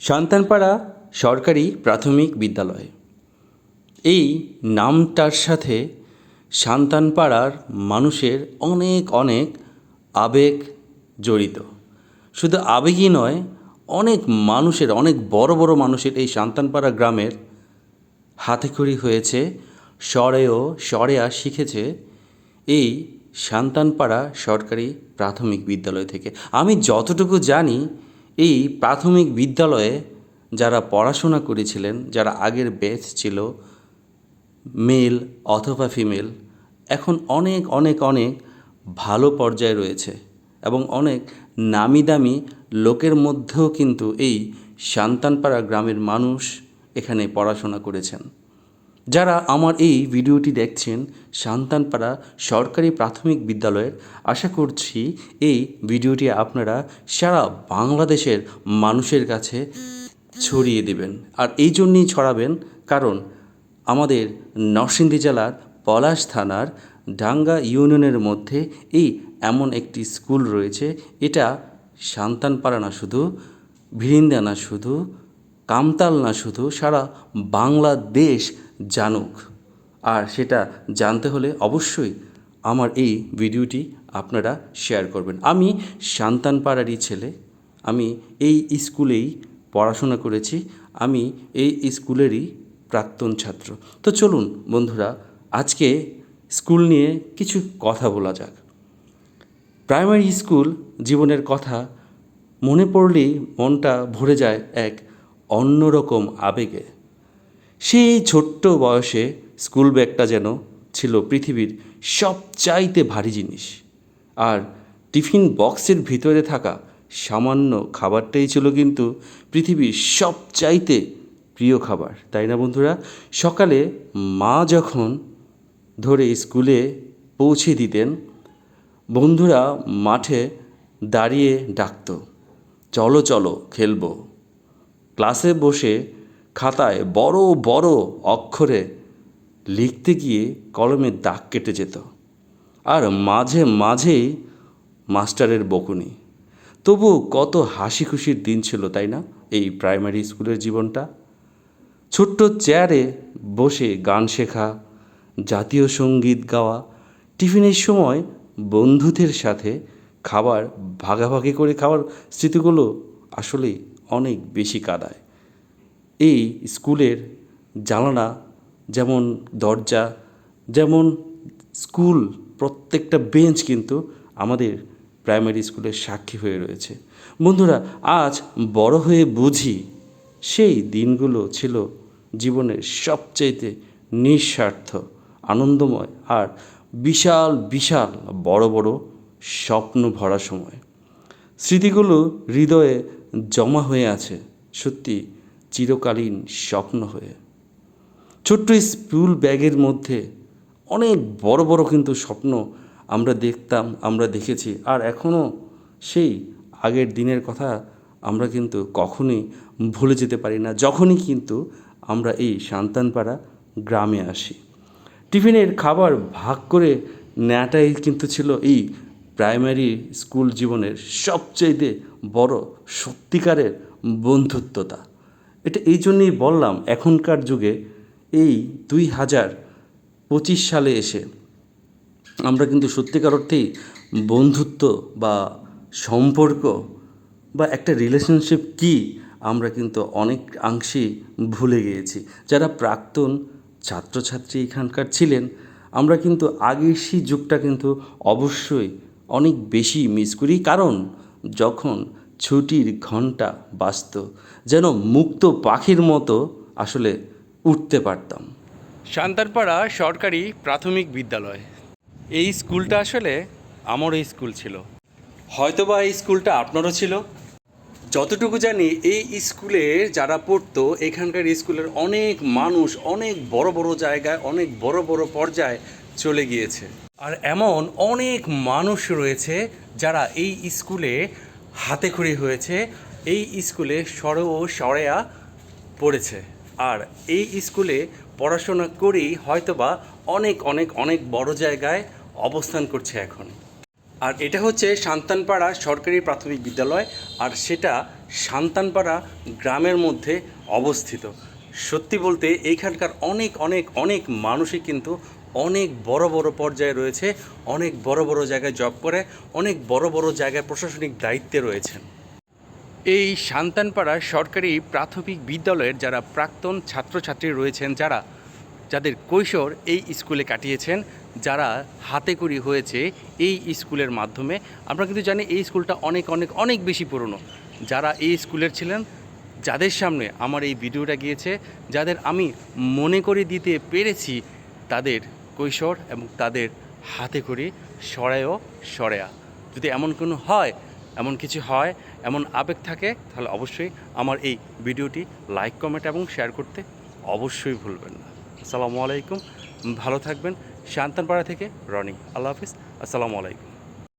সন্তানপাড়া সরকারি প্রাথমিক বিদ্যালয়। এই নামটার সাথে সান্তানপাড়ার মানুষের অনেক অনেক আবেগ জড়িত। শুধু আবেগই নয়, অনেক মানুষের, অনেক বড় বড় মানুষের এই সান্তানপাড়া গ্রামের হাতেখড়ি হয়েছে, স্বরেও, স্বরেয়া শিখেছে এই সান্তানপাড়া সরকারি প্রাথমিক বিদ্যালয় থেকে। আমি যতটুকু জানি এই প্রাথমিক বিদ্যালয়ে যারা পড়াশোনা করেছিলেন, যারা আগের ব্যাচ ছিল মেল অথবা ফিমেল এখন অনেক অনেক অনেক ভালো পর্যায়ে রয়েছে এবং অনেক নামি দামি লোকের মধ্যেও কিন্তু এই সান্তানপাড়া গ্রামের মানুষ এখানে পড়াশোনা করেছেন। যারা আমার এই ভিডিওটি দেখছেন, সান্তানপাড়া সরকারি প্রাথমিক বিদ্যালয়ের, আশা করছি এই ভিডিওটি আপনারা সারা বাংলাদেশের মানুষের কাছে ছড়িয়ে দেবেন। আর এই জন্যই ছড়াবেন, কারণ আমাদের নরসিংদী জেলার পলাশ থানার ডাঙ্গা ইউনিয়নের মধ্যে এই এমন একটি স্কুল রয়েছে। এটা সান্তানপাড়া না শুধু, ভিরিন্দা না শুধু, কামতাল না শুধু, সারা বাংলাদেশ জানুক। আর সেটা জানতে হলে অবশ্যই আমার এই ভিডিওটি আপনারা শেয়ার করবেন। আমি সান্তানপাড়ারই ছেলে। আমি এই স্কুলেই পড়াশোনা করেছি। আমি এই স্কুলেরই প্রাক্তন ছাত্র। তো চলুন বন্ধুরা, আজকে স্কুল নিয়ে কিছু কথা বলা যাক। প্রাইমারি স্কুল জীবনের কথা মনে পড়লেই মনটা ভরে যায় এক অন্যরকম আবেগে। সেই ছোট্ট বয়সে স্কুল ব্যাগটা যেন ছিল পৃথিবীর সবচাইতে ভারী জিনিস। আর টিফিন বক্সের ভিতরে থাকা সামান্য খাবারটাই ছিল কিন্তু পৃথিবীর সবচাইতে প্রিয় খাবার, তাই না বন্ধুরা? সকালে মা যখন ধরে স্কুলে পৌঁছে দিতেন, বন্ধুরা মাঠে দাঁড়িয়ে ডাকতো, চলো চলো, খেলব। ক্লাসে বসে খাতায় বড় বড় অক্ষরে লিখতে গিয়ে কলমে দাগ কেটে যেত। আর মাঝে মাঝেই মাস্টারের বকুনি। তবু কত হাসি খুশির দিন ছিল, তাই না? এই প্রাইমারি স্কুলের জীবনটা। ছোট্ট চেয়ারে বসে গান শেখা, জাতীয় সংগীত গাওয়া, টিফিনের সময় বন্ধুদের সাথে খাবার ভাগাভাগি করে খাওয়ার স্মৃতিগুলো আসলেই অনেক বেশি কাদায়। এই স্কুলের জানালা যেমন দরজা, যেমন স্কুল প্রত্যেকটা বেঞ্চ কিন্তু আমাদের প্রাইমারি স্কুলের সাক্ষী হয়ে রয়েছে। বন্ধুরা, আজ বড় হয়ে বুঝি সেই দিনগুলো ছিল জীবনের সবচাইতে নিঃস্বার্থ, আনন্দময় আর বিশাল বিশাল বড় বড় স্বপ্ন ভরা সময়। স্মৃতিগুলো হৃদয়ে জমা হয়ে আছে, সত্যি চিরকালীন স্বপ্ন হয়ে। ছোট্ট স্কুল ব্যাগের মধ্যে অনেক বড় বড় কিন্তু স্বপ্ন আমরা দেখতাম, আমরা দেখেছি। আর এখনও সেই আগের দিনের কথা আমরা কিন্তু কখনোই ভুলে যেতে পারি না, যখনই কিন্তু আমরা এই সান্তানপাড়া গ্রামে আসি। টিফিনের খাবার ভাগ করে নেওয়াটাই কিন্তু ছিল এই প্রাইমারি স্কুল জীবনের সবচেয়ে বড় সত্যিকারের বন্ধুত্বতা। এটা এই জন্যই বললাম, এখনকার যুগে এই দুই হাজার পঁচিশ সালে এসে আমরা কিন্তু সত্যিকার অর্থেই বন্ধুত্ব বা সম্পর্ক বা একটা রিলেশনশিপ কি আমরা কিন্তু অনেক অংশেই ভুলে গিয়েছি। যারা প্রাক্তন ছাত্রছাত্রী এখানকার ছিলেন, আমরা কিন্তু আগের সেই যুগটা কিন্তু অবশ্যই অনেক বেশি মিস করি। কারণ যখন ছুটির ঘণ্টা বাজত যেন মুক্ত পাখির মতো আসলে উঠতে পারতাম। সান্তারপাড়া সরকারি প্রাথমিক বিদ্যালয়। এই স্কুলটা আসলে আমার এই স্কুল ছিল। হয়তোবা এই স্কুলটা আপনারও ছিল। যতটুকু জানি, এই স্কুলে যারা পড়তো, এখানকার স্কুলের অনেক মানুষ অনেক বড় বড় জায়গায়, অনেক বড় বড় পর্যায়ে চলে গিয়েছে। আর এমন অনেক মানুষ রয়েছে যারা এই স্কুলে হাতে খড়ি হয়েছে। এই স্কুলে সর ও সরেয়া পড়েছে। আর এই স্কুলে পড়াশোনা করেই হয়তোবা অনেক অনেক অনেক বড় জায়গায় অবস্থান করছে এখন। আর এটা হচ্ছে সান্তানপাড়া সরকারি প্রাথমিক বিদ্যালয়, আর সেটা সান্তানপাড়া গ্রামের মধ্যে অবস্থিত। সত্যি বলতে, এইখানকার অনেক অনেক অনেক মানুষই কিন্তু অনেক বড় বড় পর্যায়ে রয়েছে, অনেক বড় বড় জায়গায় জব করে, অনেক বড় বড় জায়গায় প্রশাসনিক দায়িত্বে রয়েছেন। এই সান্তানপাড়া সরকারি প্রাথমিক বিদ্যালয়ের যারা প্রাক্তন ছাত্রছাত্রী রয়েছেন, যারা, যাদের কৈশোর এই স্কুলে কাটিয়েছেন, যারা হাতে করি হয়েছে এই স্কুলের মাধ্যমে, আমরা কিন্তু জানি এই স্কুলটা অনেক অনেক অনেক বেশি পুরনো। যারা এই স্কুলের ছিলেন, যাদের সামনে আমার এই ভিডিওটা গিয়েছে, যাদের আমি মনে করে দিতে পেরেছি, তাদের কৈশোর এবং তাদের হাতে করি সরায়ও সরেয়া যদি এমন কোনো হয়, এমন কিছু হয়, এমন আবেগ থাকে, তাহলে অবশ্যই আমার এই ভিডিওটি লাইক, কমেন্ট এবং শেয়ার করতে অবশ্যই ভুলবেন না। আসসালামু আলাইকুম, ভালো থাকবেন। শান্তানপাড়া থেকে রনি। আল্লাহ হাফিজ। আসসালামু আলাইকুম।